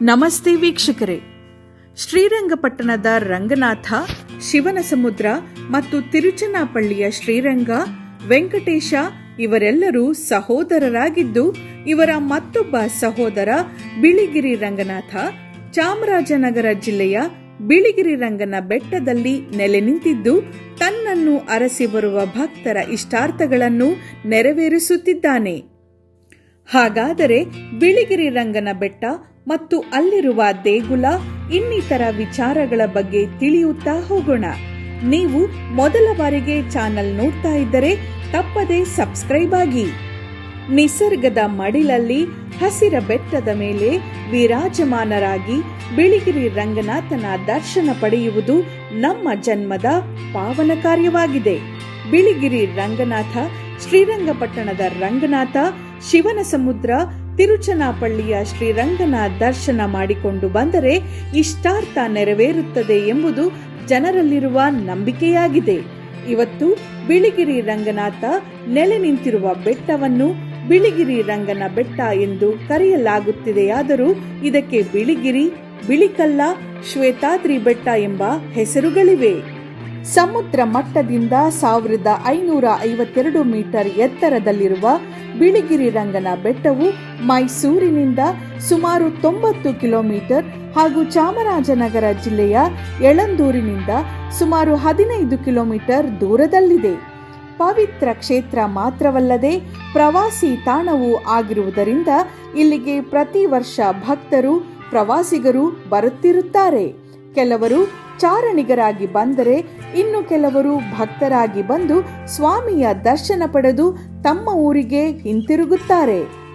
ನಮಸ್ತೆ ವೀಕ್ಷಕರೇ. ಶ್ರೀರಂಗಪಟ್ಟಣದ ರಂಗನಾಥ ಶಿವನ ಸಮುದ್ರ ಮತ್ತು ತಿರುಚನಾಪಳ್ಳಿಯ ಶ್ರೀರಂಗ, ವೆಂಕಟೇಶ ಇವರೆಲ್ಲರೂ ಸಹೋದರರಾಗಿದ್ದು, ಇವರ ಮತ್ತೊಬ್ಬ ಸಹೋದರ ಬಿಳಿಗಿರಿ ರಂಗನಾಥ, ಚಾಮರಾಜನಗರ ಜಿಲ್ಲೆಯ ಬಿಳಿಗಿರಿ ರಂಗನ ಬೆಟ್ಟದಲ್ಲಿ ನೆಲೆ ನಿಂತಿದ್ದು, ತನ್ನನ್ನು ಅರಸಿ ಬರುವ ಭಕ್ತರ ಇಷ್ಟಾರ್ಥಗಳನ್ನು ನೆರವೇರಿಸುತ್ತಿದ್ದಾನೆ. ಹಾಗಾದರೆ ಬಿಳಿಗಿರಿ ರಂಗನ ಬೆಟ್ಟ ಮತ್ತು ಅಲ್ಲಿರುವ ದೇಗುಲ ಇನ್ನಿತರ ವಿಚಾರಗಳ ಬಗ್ಗೆ ತಿಳಿಯುತ್ತಾ ಹೋಗೋಣ. ನೀವು ಮೊದಲ ಬಾರಿಗೆ ಚಾನಲ್ ನೋಡ್ತಾ ಇದ್ದರೆ ತಪ್ಪದೆ ಸಬ್ಸ್ಕ್ರೈಬ್ ಆಗಿ. ನಿಸರ್ಗದ ಮಡಿಲಲ್ಲಿ ಹಸಿರ ಬೆಟ್ಟದ ಮೇಲೆ ವಿರಾಜಮಾನರಾಗಿ ಬಿಳಿಗಿರಿ ರಂಗನಾಥನ ದರ್ಶನ ಪಡೆಯುವುದು ನಮ್ಮ ಜನ್ಮದ ಪಾವನ ಕಾರ್ಯವಾಗಿದೆ. ಬಿಳಿಗಿರಿ ರಂಗನಾಥ, ಶ್ರೀರಂಗಪಟ್ಟಣದ ರಂಗನಾಥ ಶಿವನ ಸಮುದ್ರ ತಿರುಚನಾಪಳ್ಳಿಯ ಶ್ರೀರಂಗನ ದರ್ಶನ ಮಾಡಿಕೊಂಡು ಬಂದರೆ ಇಷ್ಟಾರ್ಥ ನೆರವೇರುತ್ತದೆ ಎಂಬುದು ಜನರಲ್ಲಿರುವ ನಂಬಿಕೆಯಾಗಿದೆ. ಇವತ್ತು ಬಿಳಿಗಿರಿ ರಂಗನಾಥ ನೆಲೆ ನಿಂತಿರುವ ಬೆಟ್ಟವನ್ನು ಬಿಳಿಗಿರಿ ರಂಗನ ಬೆಟ್ಟ ಎಂದು ಕರೆಯಲಾಗುತ್ತಿದೆಯಾದರೂ ಇದಕ್ಕೆ ಬಿಳಿಗಿರಿ, ಬಿಳಿಕಲ್ಲ, ಶ್ವೇತಾದ್ರಿ ಬೆಟ್ಟ ಎಂಬ ಹೆಸರುಗಳಿವೆ. ಸಮುದ್ರ ಮಟ್ಟದಿಂದ ಸಾವಿರದ ಐನೂರ ಐವತ್ತೆರಡು ಮೀಟರ್ ಎತ್ತರದಲ್ಲಿರುವ ಬಿಳಿಗಿರಿ ರಂಗನ ಬೆಟ್ಟವು ಮೈಸೂರಿನಿಂದ ಸುಮಾರು ತೊಂಬತ್ತು ಕಿಲೋಮೀಟರ್ ಹಾಗೂ ಚಾಮರಾಜನಗರ ಜಿಲ್ಲೆಯ ಎಳಂದೂರಿನಿಂದ ಸುಮಾರು ಹದಿನೈದು ಕಿಲೋಮೀಟರ್ ದೂರದಲ್ಲಿದೆ. ಪವಿತ್ರ ಕ್ಷೇತ್ರ ಮಾತ್ರವಲ್ಲದೆ ಪ್ರವಾಸಿ ತಾಣವೂ ಆಗಿರುವುದರಿಂದ ಇಲ್ಲಿಗೆ ಪ್ರತಿ ವರ್ಷ ಭಕ್ತರು, ಪ್ರವಾಸಿಗರು ಬರುತ್ತಿರುತ್ತಾರೆ. ಕೆಲವರು ಚಾರಣಿಗರಾಗಿ ಬಂದರೆ ಇನ್ನು ಕೆಲವರು ಭಕ್ತರಾಗಿ ಬಂದು ಸ್ವಾಮಿಯ ದರ್ಶನ ಪಡೆದು ತಮ್ಮ ಊರಿಗೆ ಹಿಂತಿರುಗುತ್ತಾರೆ.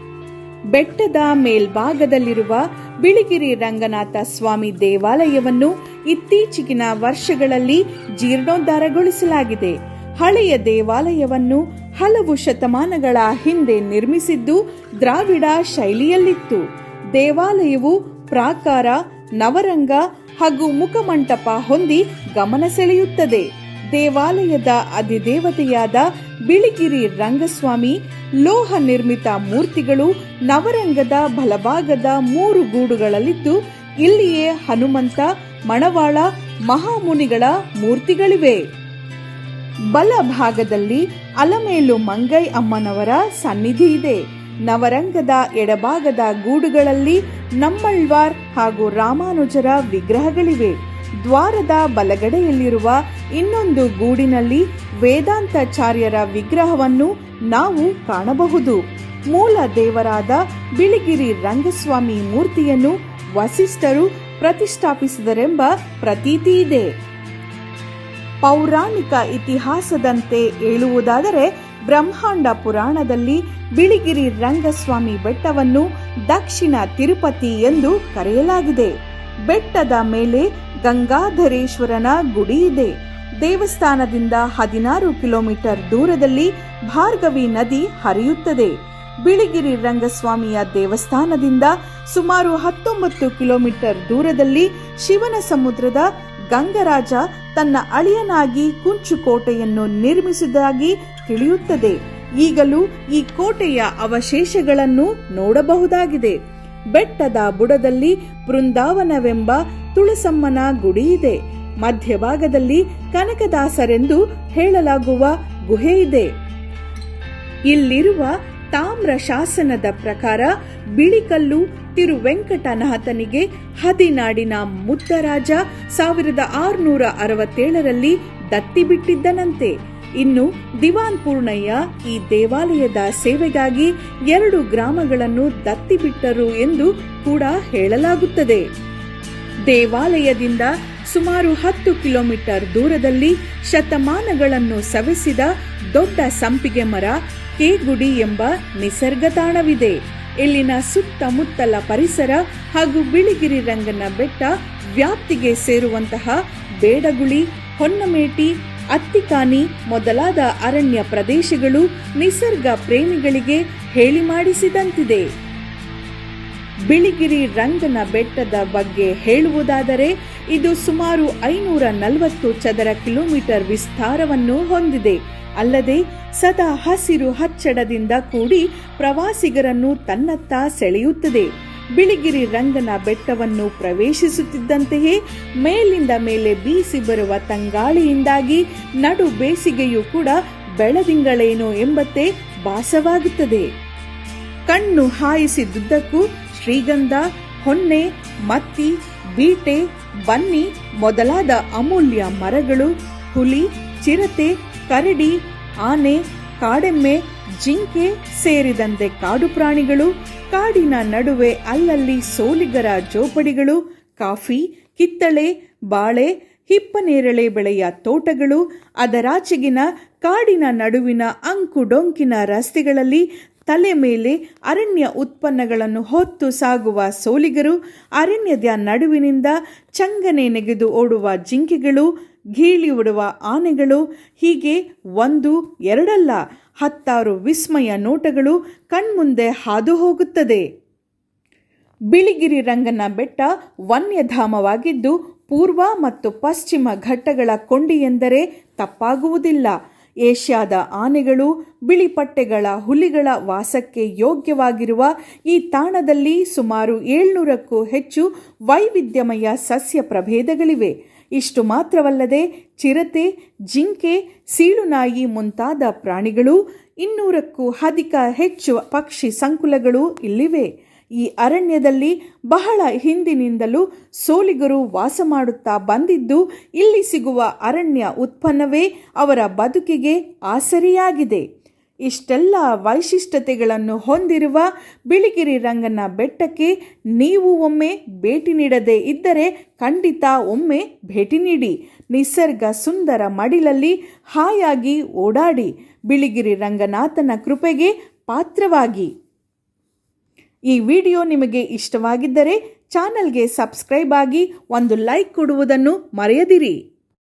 ಬೆಟ್ಟದ ಮೇಲ್ಭಾಗದಲ್ಲಿರುವ ಬಿಳಿಗಿರಿ ರಂಗನಾಥ ಸ್ವಾಮಿ ದೇವಾಲಯವನ್ನು ಇತ್ತೀಚೆಗಿನ ವರ್ಷಗಳಲ್ಲಿ ಜೀರ್ಣೋದ್ಧಾರಗೊಳಿಸಲಾಗಿದೆ. ಹಳೆಯ ದೇವಾಲಯವನ್ನು ಹಲವು ಶತಮಾನಗಳ ಹಿಂದೆ ನಿರ್ಮಿಸಿದ್ದು ದ್ರಾವಿಡ ಶೈಲಿಯಲ್ಲಿತ್ತು. ದೇವಾಲಯವು ಪ್ರಾಕಾರ, ನವರಂಗ ಹಾಗೂ ಮುಖಮಂಟಪ ಹೊಂದಿ ಗಮನ ಸೆಳೆಯುತ್ತದೆ. ದೇವಾಲಯದ ಅಧಿದೇವತೆಯಾದ ಬಿಳಿಗಿರಿ ರಂಗಸ್ವಾಮಿ, ಲೋಹ ನಿರ್ಮಿತ ಮೂರ್ತಿಗಳು ನವರಂಗದ ಬಲಭಾಗದ ಮೂರು ಗೂಡುಗಳಲ್ಲಿದ್ದು, ಇಲ್ಲಿಯೇ ಹನುಮಂತ, ಮಣವಾಳ, ಮಹಾಮುನಿಗಳ ಮೂರ್ತಿಗಳಿವೆ. ಬಲಭಾಗದಲ್ಲಿ ಅಲಮೇಲು ಮಂಗೈ ಅಮ್ಮನವರ ಸನ್ನಿಧಿ ಇದೆ. ನವರಂಗದ ಎಡಭಾಗದ ಗೂಡುಗಳಲ್ಲಿ ನಮ್ಮಳ್ವಾರ್ ಹಾಗೂ ರಾಮಾನುಜರ ವಿಗ್ರಹಗಳಿವೆ. ದ್ವಾರದ ಬಲಗಡೆಯಲ್ಲಿರುವ ಇನ್ನೊಂದು ಗೂಡಿನಲ್ಲಿ ವೇದಾಂತಾಚಾರ್ಯರ ವಿಗ್ರಹವನ್ನು ನಾವು ಕಾಣಬಹುದು. ಮೂಲ ದೇವರಾದ ಬಿಳಿಗಿರಿ ರಂಗಸ್ವಾಮಿ ಮೂರ್ತಿಯನ್ನು ವಸಿಷ್ಠರು ಪ್ರತಿಷ್ಠಾಪಿಸಿದರೆಂಬ ಪ್ರತೀತಿ ಇದೆ. ಪೌರಾಣಿಕ ಇತಿಹಾಸದಂತೆ ಹೇಳುವುದಾದರೆ ಬ್ರಹ್ಮಾಂಡ ಪುರಾಣದಲ್ಲಿ ಬಿಳಿಗಿರಿ ರಂಗಸ್ವಾಮಿ ಬೆಟ್ಟವನ್ನು ದಕ್ಷಿಣ ತಿರುಪತಿ ಎಂದು ಕರೆಯಲಾಗಿದೆ. ಬೆಟ್ಟದ ಮೇಲೆ ಗಂಗಾಧರೇಶ್ವರನ ಗುಡಿ ಇದೆ. ದೇವಸ್ಥಾನದಿಂದ ಹದಿನಾರು ಕಿಲೋಮೀಟರ್ ದೂರದಲ್ಲಿ ಭಾರ್ಗವಿ ನದಿ ಹರಿಯುತ್ತದೆ. ಬಿಳಿಗಿರಿ ರಂಗಸ್ವಾಮಿಯ ದೇವಸ್ಥಾನದಿಂದ ಸುಮಾರು ಹತ್ತೊಂಬತ್ತು ಕಿಲೋಮೀಟರ್ ದೂರದಲ್ಲಿ ಶಿವನ ಸಮುದ್ರದ ಗಂಗರಾಜ ತನ್ನ ಅಳಿಯನಾಗಿ ಕುಂಚುಕೋಟೆಯನ್ನು ನಿರ್ಮಿಸಿದಾಗಿ ತಿಳಿಯುತ್ತದೆ. ಈಗಲೂ ಈ ಕೋಟೆಯ ಅವಶೇಷಗಳನ್ನು ನೋಡಬಹುದಾಗಿದೆ. ಬೆಟ್ಟದ ಬುಡದಲ್ಲಿ ಬೃಂದಾವನವೆಂಬ ತುಳಸಮ್ಮನ ಗುಡಿ ಇದೆ. ಮಧ್ಯಭಾಗದಲ್ಲಿ ಕನಕದಾಸರೆಂದು ಹೇಳಲಾಗುವ ಗುಹೆ ಇದೆ. ಇಲ್ಲಿರುವ ತಾಮ್ರ ಶಾಸನದ ಪ್ರಕಾರ ಬಿಳಿಕಲ್ಲು ತಿರುವೆಂಕಟನಾಥನಿಗೆ ಹದಿನಾಡಿನ ಮುದ್ದರಾಜ ಸಾವಿರದ ಆರುನೂರ ಅರವತ್ತೇಳರಲ್ಲಿ ದತ್ತಿ ಬಿಟ್ಟಿದ್ದನಂತೆ. ಇನ್ನು ದಿವಾನ್ ಪೂರ್ಣಯ್ಯ ಈ ದೇವಾಲಯದ ಸೇವೆಗಾಗಿ ಎರಡು ಗ್ರಾಮಗಳನ್ನು ದತ್ತಿ ಬಿಟ್ಟರು ಎಂದು ಕೂಡ ಹೇಳಲಾಗುತ್ತದೆ. ದೇವಾಲಯದಿಂದ ಸುಮಾರು ಹತ್ತು ಕಿಲೋಮೀಟರ್ ದೂರದಲ್ಲಿ ಶತಮಾನಗಳನ್ನು ಸವೆಸಿದ ದೊಡ್ಡ ಸಂಪಿಗೆ ಮರ ಕೇಗುಡಿ ಎಂಬ ನಿಸರ್ಗ ತಾಣವಿದೆ ಇಲ್ಲಿನ ಸುತ್ತಮುತ್ತಲ ಪರಿಸರ ಹಾಗೂ ಬಿಳಿಗಿರಿ ರಂಗನ ಬೆಟ್ಟ ವ್ಯಾಪ್ತಿಗೆ ಸೇರುವಂತಹ ಬೇಡಗುಳಿ, ಹೊನ್ನಮೇಟಿ, ಅತ್ತಿಕಾನಿ ಮೊದಲಾದ ಅರಣ್ಯ ಪ್ರದೇಶಗಳು ನಿಸರ್ಗ ಪ್ರೇಮಿಗಳಿಗೆ ಹೇಳಿ ಮಾಡಿಸಿದಂತಿದೆ. ಬಿಳಿಗಿರಿ ರಂಗನ ಬೆಟ್ಟದ ಬಗ್ಗೆ ಹೇಳುವುದಾದರೆ ಇದು ಸುಮಾರು ಐನೂರ ನಲವತ್ತು ಚದರ ಕಿಲೋಮೀಟರ್ ವಿಸ್ತಾರವನ್ನು ಹೊಂದಿದೆ. ಅಲ್ಲದೆ ಸದಾ ಹಸಿರು ಹಚ್ಚಡದಿಂದ ಕೂಡಿ ಪ್ರವಾಸಿಗರನ್ನು ತನ್ನತ್ತ ಸೆಳೆಯುತ್ತದೆ. ಬಿಳಿಗಿರಿ ರಂಗನ ಬೆಟ್ಟವನ್ನು ಪ್ರವೇಶಿಸುತ್ತಿದ್ದಂತೆಯೇ ಮೇಲಿಂದ ಮೇಲೆ ಬೀಸಿ ಬರುವ ತಂಗಾಳಿಯಿಂದಾಗಿ ನಡು ಬೇಸಿಗೆಯೂ ಕೂಡ ಬೆಳದಿಂಗಳೇನೋ ಎಂಬಂತೆ ಭಾಸವಾಗುತ್ತದೆ. ಕಣ್ಣು ಹಾಯಿಸಿದ್ದುದ್ದಕ್ಕೂ ಶ್ರೀಗಂಧ, ಹೊನ್ನೆ, ಮತ್ತಿ, ಬೀಟೆ, ಬನ್ನಿ ಮೊದಲಾದ ಅಮೂಲ್ಯ ಮರಗಳು, ಹುಲಿ, ಚಿರತೆ ಕರಡಿ, ಆನೆ, ಕಾಡೆಮ್ಮೆ, ಜಿಂಕೆ ಸೇರಿದಂತೆ ಕಾಡು ಪ್ರಾಣಿಗಳು, ಕಾಡಿನ ನಡುವೆ ಅಲ್ಲಲ್ಲಿ ಸೋಲಿಗರ ಜೋಪಡಿಗಳು, ಕಾಫಿ, ಕಿತ್ತಳೆ, ಬಾಳೆ, ಹಿಪ್ಪನೇರಳೆ ಬೆಳೆಯ ತೋಟಗಳು, ಅದರಾಚೆಗಿನ ಕಾಡಿನ ನಡುವಿನ ಅಂಕು ಡೊಂಕಿನ ರಸ್ತೆಗಳಲ್ಲಿ ತಲೆ ಮೇಲೆ ಅರಣ್ಯ ಉತ್ಪನ್ನಗಳನ್ನು ಹೊತ್ತು ಸಾಗುವ ಸೋಲಿಗರು, ಅರಣ್ಯದ ನಡುವಿನಿಂದ ಚಂಗನೆ ನೆಗೆದು ಓಡುವ ಜಿಂಕೆಗಳು ಗೀಳಿ ಉಡುವ ಆನೆಗಳು ಹೀಗೆ ಒಂದು, ಎರಡಲ್ಲ, ಹತ್ತಾರು ವಿಸ್ಮಯ ನೋಟಗಳು ಕಣ್ಮುಂದೆ ಹಾದು ಹೋಗುತ್ತದೆ ಬಿಳಿಗಿರಿ ರಂಗನ ಬೆಟ್ಟ ವನ್ಯಧಾಮವಾಗಿದ್ದು ಪೂರ್ವ ಮತ್ತು ಪಶ್ಚಿಮ ಘಟ್ಟಗಳ ಕೊಂಡಿ ಎಂದರೆ ತಪ್ಪಾಗುವುದಿಲ್ಲ. ಏಷ್ಯಾದ ಆನೆಗಳು ಬಿಳಿಪಟ್ಟೆಗಳ ಹುಲಿಗಳ ವಾಸಕ್ಕೆ ಯೋಗ್ಯವಾಗಿರುವ ಈ ತಾಣದಲ್ಲಿ ಸುಮಾರು ಏಳ್ನೂರಕ್ಕೂ ಹೆಚ್ಚು ವೈವಿಧ್ಯಮಯ ಸಸ್ಯ ಪ್ರಭೇದಗಳಿವೆ. ಇಷ್ಟು ಮಾತ್ರವಲ್ಲದೆ ಚಿರತೆ, ಜಿಂಕೆ, ಸೀಳುನಾಯಿ ಮುಂತಾದ ಪ್ರಾಣಿಗಳು ಇನ್ನೂರಕ್ಕೂ ಅಧಿಕ ಹೆಚ್ಚು ಪಕ್ಷಿ ಸಂಕುಲಗಳು ಇಲ್ಲಿವೆ. ಈ ಅರಣ್ಯದಲ್ಲಿ ಬಹಳ ಹಿಂದಿನಿಂದಲೂ ಸೋಲಿಗರು ವಾಸ ಮಾಡುತ್ತಾ ಬಂದಿದ್ದು, ಇಲ್ಲಿ ಸಿಗುವ ಅರಣ್ಯ ಉತ್ಪನ್ನವೇ ಅವರ ಬದುಕಿಗೆ ಆಸರಿಯಾಗಿದೆ. ಇಷ್ಟೆಲ್ಲ ವೈಶಿಷ್ಟ್ಯತೆಗಳನ್ನು ಹೊಂದಿರುವ ಬಿಳಿಗಿರಿ ರಂಗನ ಬೆಟ್ಟಕ್ಕೆ ನೀವು ಒಮ್ಮೆ ಭೇಟಿ ನೀಡದೇ ಇದ್ದರೆ ಖಂಡಿತ ಒಮ್ಮೆ ಭೇಟಿ ನೀಡಿ. ನಿಸರ್ಗ ಸುಂದರ ಮಡಿಲಲ್ಲಿ ಹಾಯಾಗಿ ಓಡಾಡಿ. ಬಿಳಿಗಿರಿ ರಂಗನಾಥನ ಕೃಪೆಗೆ ಪಾತ್ರವಾಗಿ. ಈ ವಿಡಿಯೋ ನಿಮಗೆ ಇಷ್ಟವಾಗಿದ್ದರೆ ಚಾನಲ್ಗೆ ಸಬ್ಸ್ಕ್ರೈಬ್ ಆಗಿ ಒಂದು ಲೈಕ್ ಕೊಡುವುದನ್ನು ಮರೆಯದಿರಿ.